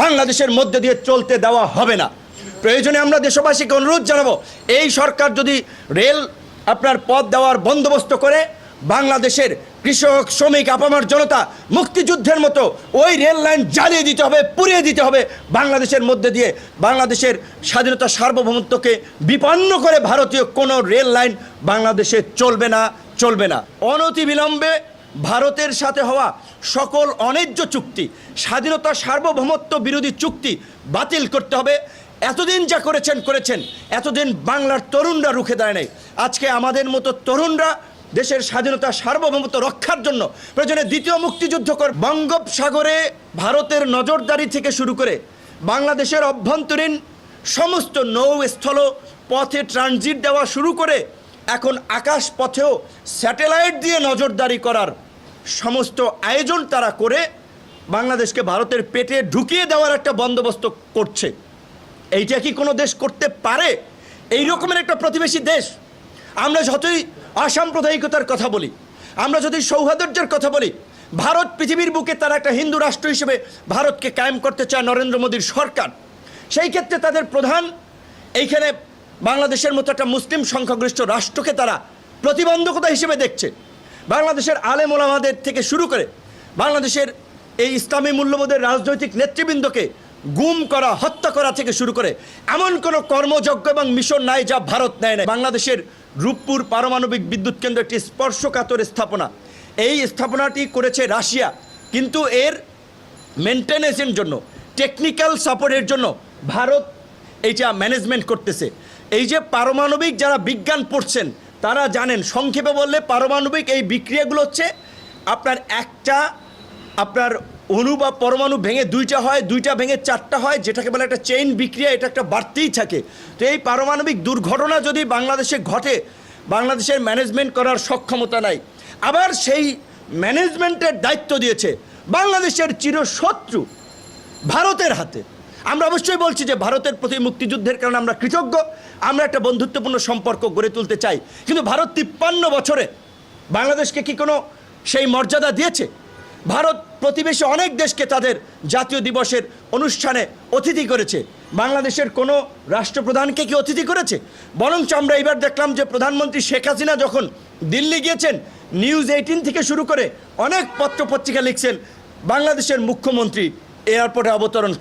বাংলাদেশের মধ্যে দিয়ে চলতে দেওয়া হবে না। প্রয়োজনে আমরা দেশবাসীকে অনুরোধ জানাব, এই সরকার যদি রেল আপনার পথ দেওয়ার বন্দোবস্ত করে, বাংলাদেশের কৃষক, শ্রমিক, আপামার জনতা মুক্তিযুদ্ধের মতো ওই রেল লাইন জ্বালিয়ে দিতে হবে, পুড়িয়ে দিতে হবে, বাংলাদেশের মধ্যে দিয়ে বাংলাদেশের স্বাধীনতা সার্বভৌমত্বকে বিপন্ন করে ভারতীয় কোনো রেল লাইন বাংলাদেশে চলবে না চলবে না। অনতিবিলম্বে ভারতের সাথে হওয়া সকল অন্যায্য চুক্তি, স্বাধীনতা সার্বভৌমত্ব বিরোধী চুক্তি বাতিল করতে হবে। এতদিন যা করেছেন করেছেন। এতদিন বাংলার তরুণরা রুখে দাঁড়ায় নাই। আজকে আমাদের মতো তরুণরা দেশের স্বাধীনতা সার্বভৌমত্ব রক্ষার জন্য প্রয়োজনে দ্বিতীয় মুক্তিযুদ্ধ কর বঙ্গোপসাগরে ভারতের নজরদারি থেকে শুরু করে বাংলাদেশের অভ্যন্তরীণ সমস্ত নৌ স্থল পথে ট্রানজিট দেওয়া শুরু করে এখন আকাশ পথেও স্যাটেলাইট দিয়ে নজরদারি করার সমস্ত আয়োজন তারা করে বাংলাদেশকে ভারতের পেটে ঢুকিয়ে দেওয়ার একটা বন্দোবস্ত করছে। এইটা কি কোনো দেশ করতে পারে? এই রকমের একটা প্রতিবেশী দেশ। আমরা যতই অসাম্প্রদায়িকতার কথা বলি, আমরা যদি সৌহার্দ্যের কথা বলি, ভারত পৃথিবীর বুকে তারা একটা হিন্দু রাষ্ট্র হিসেবে ভারতকে কায়েম করতে চায় নরেন্দ্র মোদীর সরকার। সেই ক্ষেত্রে তাদের প্রধান এইখানে বাংলাদেশের মতো একটা মুসলিম সংখ্যাগরিষ্ঠ রাষ্ট্রকে তারা প্রতিবন্ধকতা হিসেবে দেখছে। বাংলাদেশের আলেম ওলামাদের থেকে শুরু করে বাংলাদেশের এই ইসলামী মূল্যবোধের রাজনৈতিক নেতৃবৃন্দকে গুম করা, হত্যা করা থেকে শুরু করে এমন কোনো কর্মযজ্ঞ এবং মিশন নাই যা ভারত নেয় না বাংলাদেশের রূপপুর পারমাণবিক বিদ্যুৎ কেন্দ্র একটি স্পর্শকাতর স্থাপনা। এই স্থাপনাটি করেছে রাশিয়া। কিন্তু এর মেনটেন্যান্সের জন্য টেকনিক্যাল সাপোর্টের জন্য ভারত এইটা ম্যানেজমেন্ট করতেছে। এই যে পারমাণবিক যারা বিজ্ঞান পড়ছেন তারা জানেন, সংক্ষেপে বললে পারমাণবিক এই বিক্রিয়াগুলো হচ্ছে আপনার একটা, আপনার অণু বা পরমাণু ভেঙে দুইটা হয়, দুইটা ভেঙে চারটা হয়, যেটাকে বলে একটা চেইন বিক্রিয়া, এটা একটা বাড়তেই থাকে। তো এই পারমাণবিক দুর্ঘটনা যদি বাংলাদেশে ঘটে, বাংলাদেশের ম্যানেজমেন্ট করার সক্ষমতা নাই। আবার সেই ম্যানেজমেন্টের দায়িত্ব দিয়েছে বাংলাদেশের চিরশত্রু ভারতের হাতে। আমরা অবশ্যই বলছি যে ভারতের প্রতি মুক্তিযুদ্ধের কারণে আমরা কৃতজ্ঞ। আমরা একটা বন্ধুত্বপূর্ণ সম্পর্ক গড়ে তুলতে চাই। কিন্তু ভারত তিপ্পান্ন বছরে বাংলাদেশকে কি কোনো সেই মর্যাদা দিয়েছে? ভারত প্রতিবেশী অনেক দেশকে তাদের জাতীয় দিবসের অনুষ্ঠানে অতিথি করেছে। বাংলাদেশের কোনো রাষ্ট্রপ্রধানকে কি অতিথি করেছে? বরঞ্চ আমরা এবার দেখলাম যে প্রধানমন্ত্রী শেখ হাসিনা যখন দিল্লি গিয়েছেন, নিউজ এইটিন থেকে শুরু করে অনেক পত্র পত্রিকা লিখছেন বাংলাদেশের মুখ্যমন্ত্রী এয়ারপোর্টে অবতরণ